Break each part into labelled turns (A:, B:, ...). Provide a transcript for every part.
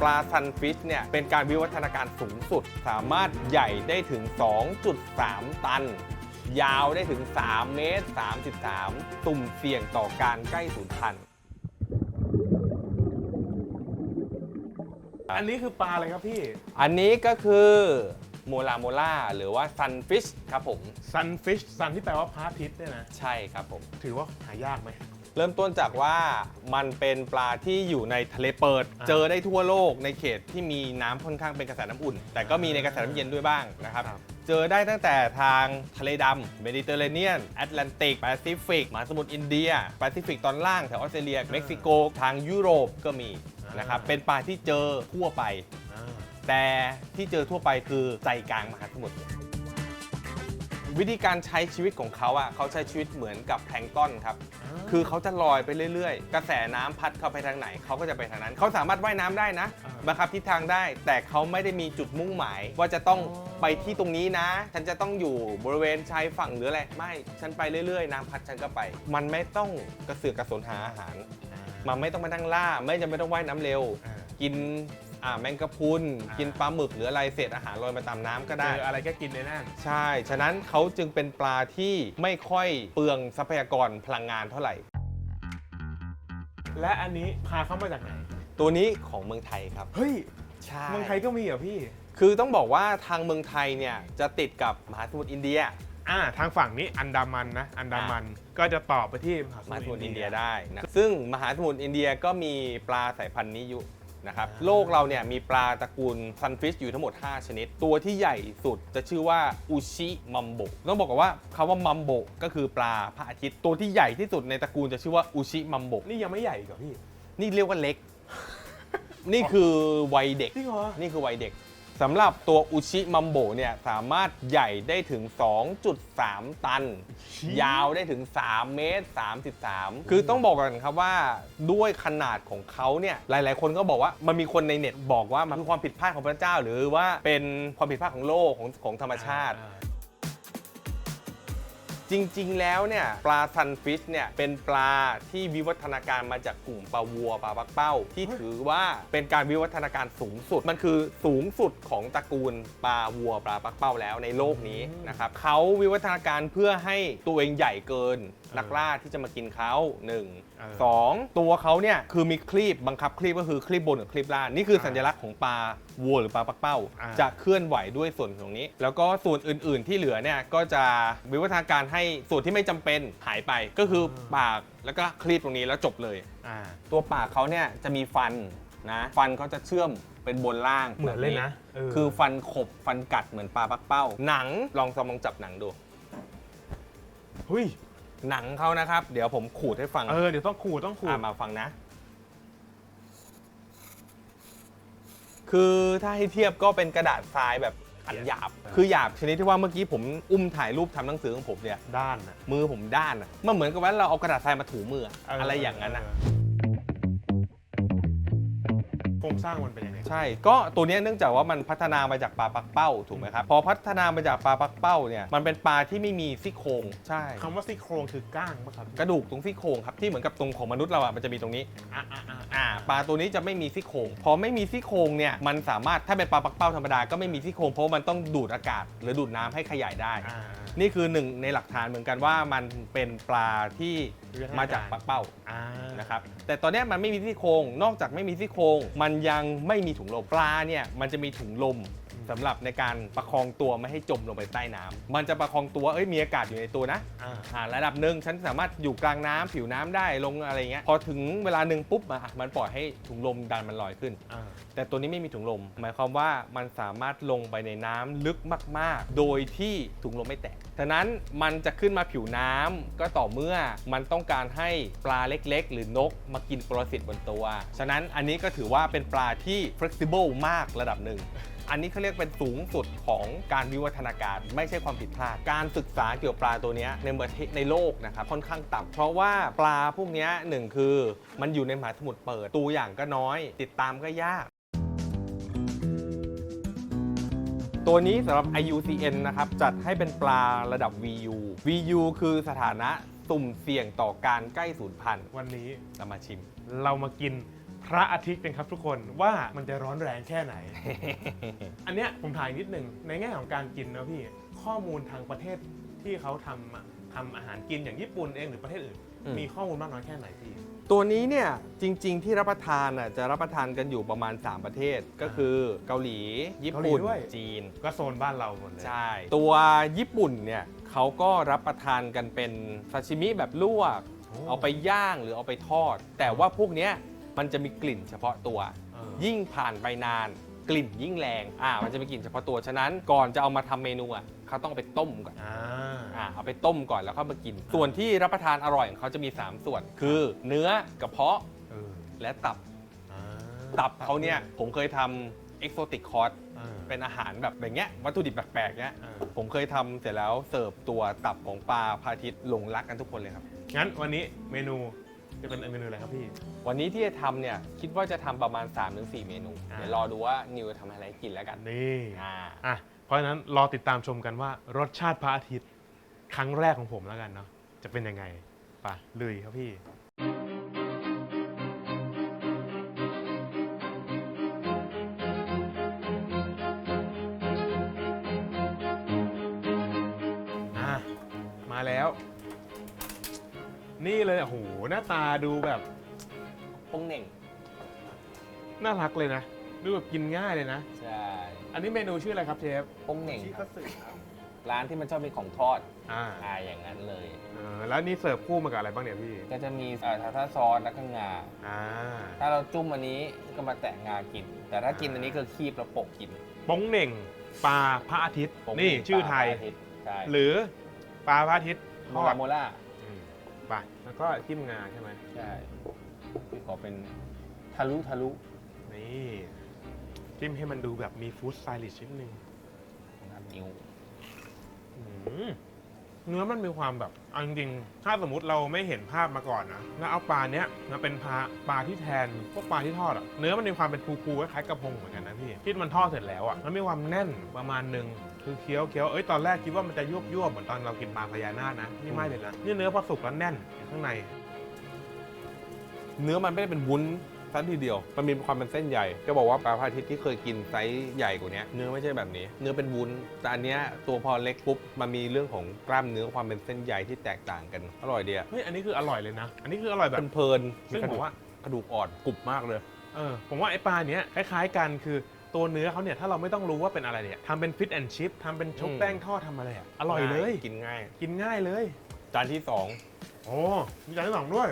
A: ปลาซันฟิชเนี่ยเป็นการวิวัฒนาการสูงสุด สามารถใหญ่ได้ถึง 2.3 ตัน ยาวได้ถึง 3 เมตร 33 ตุ่มเสี่ยงต่อการใกล้สูญพันธุ์
B: อันนี้คือปลาอะไรครับพี่
A: อันนี้ก็คือโมลาโมล่าหรือว่าซันฟิชครับผม
B: sunfish sun ที่แปลว่าพระอาทิตย์เนี่ยนะ
A: ใช่ครับผม
B: ถือว่าหายากไหม
A: เริ่มต้นจากว่ามันเป็นปลาที่อยู่ในทะเลเปิด
B: อ่า
A: เจอได้ทั่วโลกในเขตที่มีน้ำค่อนข้างเป็นกระแสน้ำอุ่น แต่ก็มีในกระแสน้ำเย็นด้วยบ้างนะครับ
B: ครับ
A: เจอได้ตั้งแต่ทางทะเลดำเมดิเตอร์เรเนียนแอตแลนติกแปซิฟิกมหาสมุทรอินเดียแปซิฟิกตอนล่างแถวออสเตรเลียเม็กซิโกทางยุโรปก็มีนะครับเป็นปลาที่เจอทั่วไป
B: อ่า
A: แต่ที่เจอทั่วไปคือใจกลางมหาสมุทร วิธีการใช้ชีวิตของเขาอะเขาใช้ชีวิตเหมือนกับแพลงก์ต้นครับ คือเขาจะลอยไปเรื่อยๆ กระแสน้ำพัดเขาไปทางไหนเขาก็จะไปทางนั้น เขาสามารถว่ายน้ำได้นะ
B: อ่า
A: บังคับทิศทางได้ แต่เขาไม่ได้มีจุดมุ่งหมาย ว่าจะต้อง
B: อ๋อ
A: ไปที่ตรงนี้นะ ฉันจะต้องอยู่บริเวณชายฝั่งหรืออะไรไม่ ฉันไปเรื่อยๆ น้ำพัดฉันก็ไป มันไม่ต้องกระเสือกกระสนหาอาหาร มันไม่ต้องมานั่งล่า ไม่จำเป็นต้องว่ายน้ำเร็ว
B: อ่า
A: กิน อ่าแมงกะพรุน
B: อ่ากิ
A: กินปลาหมึกหรืออะไรเศษอาหารลอยมาตามน้ำก็
B: เจ
A: ได้
B: ออะไรก็กินในนั่น
A: ใช่ ฉะนั้นเขาจึงเป็นปลาที่ไม่ค่อยเปลืองทรัพยากรพลังงานเท่าไหร่
B: และอันนี้พาเข้ามาจากไหน
A: ตัวนี้ของเมืองไทยครับ
B: เฮ้ย
A: ใช่
B: เมืองไทยก็มีเหรอพี่
A: คือต้องบอกว่าทางเมืองไทยเนี่ยจะติดกับมหาสมุทรอินเดีย
B: อ่า ทางฝั่งนี้อันดามันนะ อันดามันก็จะต่อไปที่มหาม
A: หาส
B: ส
A: มุ
B: มุ
A: ท
B: ท
A: ร
B: ร
A: อิ
B: อิ
A: น
B: น
A: เดี
B: เดี
A: ย
B: ย
A: ได้นะซึ่งมหาสมุทรอินเดียก็มีปลาสายพันธุ์นี้อยู่ นะครับ
B: อ่า
A: โลกเราเนี่ยมีปลาตระกูลซันฟิชอยู่ทั้งหมด 5 ชนิด ตัวที่ใหญ่สุดจะชื่อว่าอุชิมัมโบต้องบอกก่อนว่าคำว่ามัมโบก็คือปลาพระอาทิตย์ตัวที่ใหญ่ที่สุดในตระกูลจะชื่อว่าอุชิมัมโบ
B: นี่ยังไม่ใหญ่อีกเหรอพี่
A: นี่เรียกว่าเล็ก นี่คือวัยเด็ก
B: จริงเหรอ
A: นี่คือวัยเด็ก สำหรับตัวอุชิมัมโบเนี่ยสามารถใหญ่ได้ถึง 2.3 ตัน
B: เชี่ย
A: ยาวได้ถึง 3 เมตร 33 คือต้องบอกกันครับว่าด้วยขนาดของเขาเนี่ยหลาย ๆ คนก็บอกว่ามันมีคนในเน็ตบอกว่ามันคือความผิดพลาดของพระเจ้า หรือว่าเป็นความผิดพลาดของโลกของของธรรมชาติ
B: อ่
A: จริงๆ แล้วเนี่ยปลาซันฟิชเนี่ยเป็นปลาที่วิวัฒนาการมาจากกลุ่มปลาวัวปลาปักเป้า ที่ถือว่าเป็นการวิวัฒนาการสูงสุด มันคือสูงสุดของตระกูลปลาวัวปลาปักเป้าแล้วในโลกนี้นะครับเขาวิวัฒนาการเพื่อให้ตัวเองใหญ่เกิน นักล่าที่จะมากินเขาหนึ่ง
B: เออ
A: สองตัวเขาเนี่ยคือมีคลีบบังคับคลีบก็คือคลีบบนกับคลีบล่างนี่คือสัญลักษณ์ของปลาวัวหรือปลาปักเป้า
B: อ่า
A: จะเคลื่อนไหวด้วยส่วนตรงนี้ แล้วก็ส่วนอื่น ๆ ที่เหลือเนี่ยก็จะวิวัฒนาการให้ส่วนที่ไม่จำเป็นหายไปก็คือปากแล้วก็คลีบตรงนี้แล้วจบเลย
B: อ่า
A: ตัวปากเขาเนี่ยจะมีฟันนะฟันเขาจะเชื่อมเป็นบนล่าง
B: เหมือนเลยนะเคื
A: อฟันขบฟันกัดเหมือนปลาปักเป้า หนังลองซอมลองจับหนังดู
B: เฮ้ย
A: หนังเขานะครับ เดี๋ยวผมขูดให้ฟัง
B: เออเดี๋ยวต้องขูดต้องขูด
A: อะมาฟังนะ คือถ้าให้เทียบก็เป็นกระดาษทรายแบบอันหยาบคือหยาบชนิดที่ว่าเมื่อกี้ผมอุ้มถ่ายรูปทำหนังสือของผมเนี่ย
B: ด้านอะ
A: มือผมด้านอะมันเหมือนกับว่าเราเอากระดาษทรายมาถูมืออะ
B: เอะ
A: ไรอย่างนั้นอะ
B: โครงสร้างมันเป็นยังไง
A: ใช่ ก็ตัวเนี้ยเนื่องจากว่ามันพัฒนามาจากปลาปักเป้าถูกไหมครับ พอพัฒนามาจากปลาปักเป้าเนี่ยมันเป็นปลาที่ไม่มีซี่โครงใช่
B: คำว่าซี่โครงคือก้างปะครับ
A: กระดูกตรงซี่โครงครับที่เหมือนกับตรงของมนุษย์เราอะมันจะมีตรงนี้
B: อ่าอ่าอ่า
A: อ่าปลาตัวนี้จะไม่มีซี่โครงพอไม่มีซี่โครงเนี่ยมันสามารถถ้าเป็นปลาปักเป้าธรรมดาก็ไม่มีซี่โครงเพราะว่ามันต้องดูดอากาศ หรือดูดน้ำให้ขยายได้
B: อ่า
A: นี่คือหนึ่งในหลักฐานเหมือนกันว่ามันเป็นปลาที่มาจากปักเป้า
B: อ่า
A: นะครับแต่ตอนเนี้ยมันไม่มีซี่โครงนอกจากไม่มีซี่โครงมันยังไม่มีถุงลมปลาเนี่ยมันจะมีถุงลม สำหรับในการประคองตัวไม่ให้จมลงไปใต้น้ำมันจะประคองตัวเอ้ยมีอากาศอยู่ในตัวนะ
B: อ่า
A: อ่าระดับหนึ่งฉันสามารถอยู่กลางน้ำผิวน้ำได้ลงอะไรเงี้ยพอถึงเวลาหนึ่งปุ๊บอะมันปล่อยให้ถุงลมดันมันลอยขึ้น
B: อ่า
A: แต่ตัวนี้ไม่มีถุงลม หมายความว่ามันสามารถลงไปในน้ำลึกมาก ๆ โดยที่ถุงลมไม่แตกฉะนั้นมันจะขึ้นมาผิวน้ำก็ต่อเมื่อมันต้องการให้ปลาเล็ก ๆ หรือนกมากินปรสิตบนตัว ฉะนั้นอันนี้ก็ถือว่าเป็นปลาที่ flexible มากระดับหนึ่ง อันนี้เขาเรียกเป็นสูงสุดของการวิวัฒนาการ ไม่ใช่ความผิดพลาด การศึกษาเกี่ยวกับปลาตัวเนี้ยในประเทศในโลกนะครับค่อนข้างต่ำเพราะว่าปลาพวกเนี้ยหนึ่งคือมันอยู่ในมหาสมุทรเปิดตัวอย่างก็น้อย ติดตามก็ยากตัวนี้สำหรับ IUCN นะครับ จัดให้เป็นปลาระดับ VU VU คือสถานะสุ่มเสี่ยงต่อการใกล้สูญพันธุ์
B: วันนี้
A: เรามาชิม
B: เรามากิน พระอาทิตย์กันครับทุกคนว่ามันจะร้อนแรงแค่ไหน อันเนี้ยผมถ่ายนิดหนึ่งในแง่ของการกินนะพี่ข้อมูลทางประเทศที่เขาทำอะทำอาหารกินอย่างญี่ปุ่นเองหรือประเทศอื่น
A: อืม
B: มีข้อมูลมากน้อยแค่ไหนพี่
A: ตัวนี้เนี่ยจริง ๆ ที่รับประทานน่ะจะรับประทานกันอยู่ประมาณ 3 ประเทศก็คือเกาหลี ญี่ปุ่น
B: เกาหลีด้วย
A: จีน
B: ก็โซนบ้านเราหมดเลย
A: ใช่ ตัวญี่ปุ่นเนี่ยเขาก็รับประทานกันเป็นซาชิมิแบบลวก
B: โอ้
A: เอาไปย่างหรือเอาไปทอด แต่ว่าพวกเนี้ย มันจะมีกลิ่นเฉพาะตัว
B: เออ
A: ยิ่งผ่านไปนาน กลิ่นยิ่งแรงอ่ามันจะมีกลิ่นเฉพาะตัวฉะนั้นก่อนจะเอามาทำเมนูอะเขาต้องเอาไปต้มก่อน
B: อ่า
A: อ่าเอาไปต้มก่อนแล้วเข้ามากิน ส่วนที่รับประทานอร่อยของเขาจะมี 3 ส่วน คือเนื้อกระเพาะ
B: เออ
A: และตับ
B: อ่า
A: ตับเขาเนี่ยผมเคยทำเอ็กโซติกคอร์ส
B: เออ
A: เป็นอาหารแบบอย่างเงี้ยวัตถุดิบแปลกๆเงี้ย
B: เออ
A: ผมเคยทำเสร็จแล้วเสิร์ฟตัวตับของปลาพาทิตย์หลงรักกันทุกคนเลยครับ
B: งั้นวันนี้เมนู จะเป็นเมนูอะไรครับพี่
A: วันนี้ที่จะทำเนี่ยคิดว่าจะทำประมาณ 3-4 เมนู
B: อ่า
A: เดี๋ยวรอดูว่านิวจะทำอะไรให้กินแล้วกัน
B: นี่
A: อ่า
B: อะเพราะฉะนั้นรอติดตามชมกันว่ารสชาติพระอาทิตย์ ครั้งแรกของผมแล้วกันเนาะจะเป็นยังไงไปลุยครับพี่ นี่เลยโอ้โหหน้าตาดูแบบ
A: ปงเหน่ง
B: น่ารักเลยนะ ดูแบบกินง่ายเลยนะ
A: ใช่
B: อันนี้เมนูชื่ออะไรครับเชฟ
A: ปงเหน่ง
C: ที่
A: ค
C: ก็
A: รับ
C: สึกครับ
A: ร้านที่มันชอบมีของทอด
B: อ่า
A: อ่าอย่างนั้นเลย
B: เออแล้วนี่เสิร์ฟคู่มากับอะไรบ้างเนี่ยพี่
A: ก็จะมีเอ่อทาท่าซอสแล้วก็งา
B: อ่า
A: ถ้าเราจุ่มอันนี้ก็มาแตะงากิน แต่ถ้ากินอันนี้ก็คีบแล้วโปกกิน
B: ป้งเหน่งปลาพระอาทิตย์
A: ปงเห
B: นี่
A: ง
B: ชื่อไทย
A: ปลาอาทิตย์ใช่
B: หรือปลาพระอาทิตย์ท
A: โม
B: อ
A: ลา
B: ด
A: โมล่า
B: อืมไป แล้วก็จิ้มงาใช่ไหม
A: ใช่พี่ขอเป็นทะลุทะลุ
B: นี่จิ้มให้มันดูแบบมีฟู้ดสไตลิชนิดนึง
A: นะครับนิ้ว
B: อืม เนื้อมันมีความแบบเอาจริงๆถ้าสมมติเราไม่เห็นภาพมาก่อนนะแล้วเอาปลาเนี้ยมาเป็นปลาปลาที่แทนพวกปลาที่ทอดอะเนื้อมันมีความเป็นฟูๆคล้ายๆกระพงเหมือนกันนะพี่ที่มันทอดเสร็จแล้วอะมันมีความแน่นประมาณหนึ่งคือเคี้ยวเคี้ยวเอ้ยตอนแรกคิดว่ามันจะยุบยวบๆเหมือนตอนเรากินปลาพญานาคนะนี่ไม่เลยนะนี่เนื้อพอสุกแล้วแน่นข้างใน
A: เนื้อมันไม่ได้เป็นวุ้น ซะทีเดียว มันมีความเป็นเส้นใหญ่ จะบอกว่าปลาพาทิตย์ที่เคยกินไซส์ใหญ่กว่านี้เนื้อไม่ใช่แบบนี้ เนื้อเป็นวุ้น แต่อันเนี้ยตัวพอเล็กปุ๊บ มันมีเรื่องของกล้ามเนื้อความเป็นเส้นใยที่แตกต่างกัน อร่อยดีอะ
B: เฮ้ยอันนี้คืออร่อยเลยนะ อันนี้คืออร่อยแบบ
A: เพลินๆ
B: ซึ่ง
A: กระ
B: ผ
A: ดู
B: ม
A: ก
B: ว่า
A: กระดูกอ่อนกรุบมากเลย
B: เออผมว่าไอ้ปลาเนี้ยคล้ายๆกันคือตัวเนื้อเขาเนี่ยถ้าเราไม่ต้องรู้ว่าเป็นอะไรเนี่ยทำเป็นฟิตแอนชิพทำเป็นชุบ
A: อืม
B: แป้งทอดทำอะไรอะอร่อยเลย
A: กินง่าย
B: กินง่ายเลย
A: จานที่สอง
B: โอ้มีจานที่สองด้วย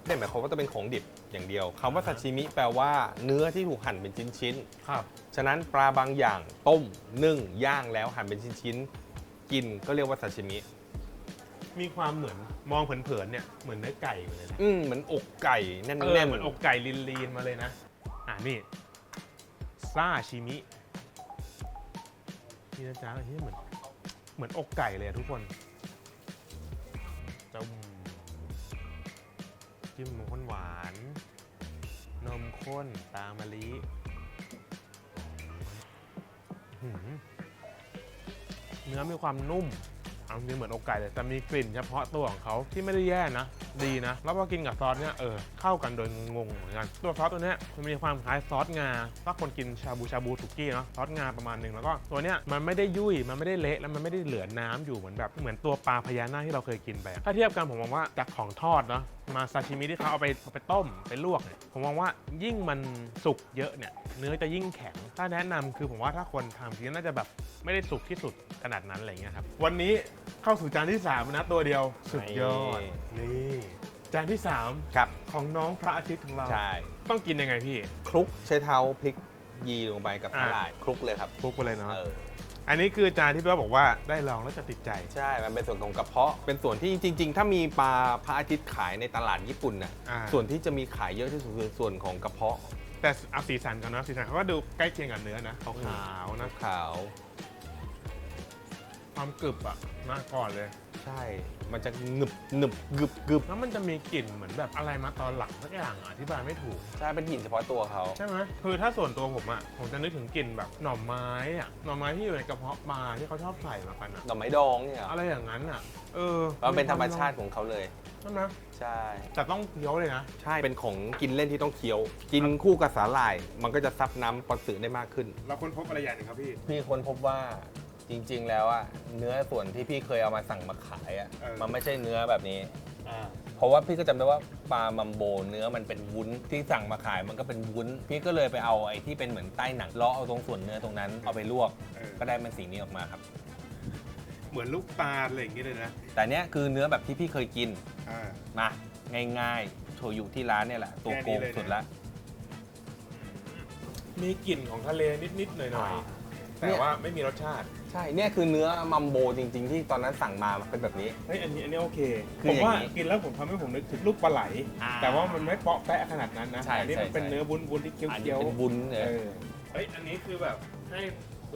A: ไม่ได้หมายความว่าจะเป็นของดิบ อย่างเดียวคำว่าซาชิมิแปลว่าเนื้อที่ถูกหั่นเป็นชิ้นๆ
B: ครับ
A: ฉะนั้นปลาบางอย่างต้มนึ่งย่างแล้วหั่นเป็นชิ้นๆ กินก็เรียกว่าซาชิมิ
B: มีความเหมือนมองเผินๆเนี่ยเหมือนเนื้อไก่เหมือนเลยนะ
A: อืมเหมือนอกไก่แน่น
B: เอ
A: ๆ
B: อเหมือนอกไก่ลีนๆมาเลยนะ อ่านี่ซาชิมินี่นะจ๊ะอันนี้เหมือนเหมือนอกไก่เลยอะทุกคน จิ้มนมข้นหวาน นมข้นตามะลิเนื้อมีความนุ่มเอาจริงเหมือนอกไก่เลยแต่มีกลิ่นเฉพาะตัวของเขาที่ไม่ได้แย่นะ ดีนะ แล้วพอกินกับซอสเนี่ยเออเข้ากันโดยงงเหมือนกันตัวซอสตัวเนี้ยมันมีความคล้ายซอสงาถ้าคนกินชาบูชาบูสุกี้เนาะซอสงาประมาณหนึ่งแล้วก็ตัวเนี้ยมันไม่ได้ยุ่ยมันไม่ได้เละแล้วมันไม่ได้เหลือน้ำอยู่เหมือนแบบเหมือนตัวปลาพญานาคที่เราเคยกินไปถ้าเทียบกันผมมองว่าจากของทอดเนาะมาซาชิมิที่เขาเอาไปเอาไปต้มไปลวกเนี่ยผมมองว่ายิ่งมันสุกเยอะเนี่ยเนื้อจะยิ่งแข็ง ถ้าแนะนำคือผมว่าถ้าคนทำคือน่าจะแบบไม่ได้สุกที่สุดขนาดนั้นอะไรเงี้ยครับวันนี้เข้าสู่จานที่สามนะตัวเดียวสุดยอดนี่จานที่
A: ครับ
B: 3 ของน้องพระอาทิตย์ของเรา
A: ใช่
B: ต้องกินยังไงพี่
A: คลุกใช้เท้าพริกยีลงไปกับ
B: อ่า
A: สาหร่ายคลุกเลยครับ
B: คลุกไปเลยเนาะ
A: เออ
B: อันนี้คือจานที่พี่ว่าบอกว่าได้ลองแล้วจะติดใจ
A: ใช่ มันเป็นส่วนของกระเพาะ เป็นส่วนที่จริง ๆ ถ้ามีปลาพระอาทิตย์ขายในตลาดญี่ปุ่นน่ะ
B: อ่า
A: ส่วนที่จะมีขายเยอะที่สุดคือส่วนของกระเพาะ
B: แต่เอาสีสันกันนะสีสันเขาก็ดูใกล้เคียงกับเนื้อนะขาวๆนะ
A: ขาว
B: ความกรึบอะมาก่อนเลย
A: ใช่ มันจะหนึบหนึบกึบกึบ
B: แล้วมันจะมีกลิ่นเหมือนแบบอะไรมาตอนหลังสักอย่างอะอธิบายไม่ถูก
A: ใช่เป็นกลิ่นเฉพาะตัวเขา
B: ใช่ไหมคือถ้าส่วนตัวผมอะผมจะนึกถึงกลิ่นแบบหน่อไม้อะหน่อไม้ที่อยู่ในกระเพาะปลาที่เขาชอบใส่มากันอะ
A: ดอกไม้ดองเนี่ยเหรอ
B: อะไรอย่างนั้นอะเออ
A: มันเป็นธรรมชาติของเขาเลย
B: ใช่ไหม
A: ใช่
B: แต่ต้องเคี้ยวเลยนะ
A: ใช่เป็นของกินเล่นที่ต้องเคี้ยว กินคู่กับสาหร่าย มันก็จะซับน้ำปอนสือได้มากขึ้น
B: เราค้นพบอะไรอย่างหนึงครับพี่
A: พี่ค้นพบว่า จริงๆ แล้วอะเนื้อส่วนที่พี่เคยเอามาสั่งมาขายอะ
B: เออ
A: มันไม่ใช่เนื้อแบบนี้
B: อ่า
A: เพราะว่าพี่ก็จำได้ว่าปลามัมโบเนื้อมันเป็นวุ้นที่สั่งมาขายมันก็เป็นวุ้น พี่ก็เลยไปเอาไอ้ที่เป็นเหมือนใต้หนังเลาะเอาตรงส่วนเนื้อตรงนั้นเอาไปลวก
B: เออ
A: ก็ได้เป็นสีนี้ออกมาครับ
B: เหมือนลูกตาลอะไรอย่างเงี้ยเลยนะ
A: แต่เนี้ยคือเนื้อแบบที่พี่เคยกิน
B: อ่า
A: มาง่ายๆโชยุที่ร้านเนี่ยแหละตัวโกง
B: แค่นี้เลยนะ
A: สุดละ
B: มีกลิ่นของทะเลนิด ๆ หน่อย
A: อ่า
B: ๆ แต่ว่าไม่มีรสชาติ
A: ใช่เนี่ยคือเนื้อมัมโบจริง ๆ ที่ตอนนั้นสั่งมาเป็นแบบนี้
B: เฮ้ยอันนี้อันนี้โอเค
A: คือ
B: ผมว่า
A: อย่างนี้
B: กินแล้วผมทำให้ผมนึกถึงลูกปลาไหล
A: อ่า
B: แต่ว่ามันไม่เปาะแปะขนาดนั้นนะ
A: ใช่
B: อันนี้มัน
A: ใช่
B: เป็น
A: ใช่
B: เนื้อวุ้นวุ้นๆที่เคี้ยว
A: อัน
B: เคี้
A: นี้
B: ยว
A: เป็นวุ้นเลย
B: เฮ้ยอันนี้คือแบบให้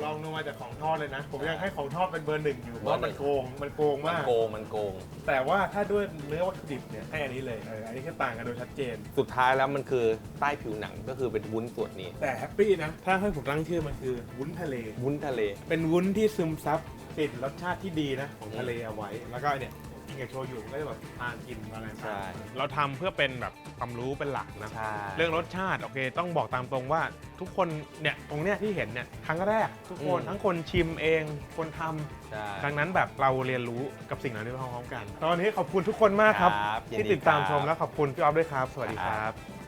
B: ลองลงมาจากของทอดเลยนะ ผมยังให้ของทอดเป็นเบอร์หนึ่งอยู่เพราะว่ามันโกงมันโกง
A: มัน
B: มาก
A: โกงมันโกง
B: แต่ว่าถ้าด้วยเนื้อวัตถุดิบเนี่ยให้อันนี้เลยเอออันนี้คือต่างกันโดยชัดเจน
A: สุดท้ายแล้วมันคือใต้ผิวหนังก็คือเป็นวุ้นส่วนนี้
B: แต่แฮปปี้นะ ถ้าให้ผมตั้งชื่อมันคือวุ้นทะเล
A: วุ้นทะเล
B: เป็นวุ้นที่ซึมซับกลิ่นรสชาติที่ดีนะของทะเลเอาไว้ แล้วก็เนี่ย กินกับโชยุก็จะแบบทานกินอะไร
A: ใช่
B: เราทำเพื่อเป็นแบบความรู้เป็นหลักนะ
A: ใช่
B: เรื่องรสชาติโอเค ต้องบอกตามตรงว่าทุกคนเนี่ยตรงเนี้ยที่เห็นเนี่ยครั้งแรก ทุกคนทั้งคนชิมเองคนทำ
A: ใช่
B: ดังนั้นแบบเราเรียนรู้กับสิ่งเหล่านี้ไปพร้อมๆกัน ตอนนี้ขอบคุณทุกคนมากครับ
A: ครับยินดี
B: ที่ติดตาม
A: ครับ
B: ชมและขอบคุณพี่ออฟด้วยครับ สวัสดีค
A: ครั
B: รับ บ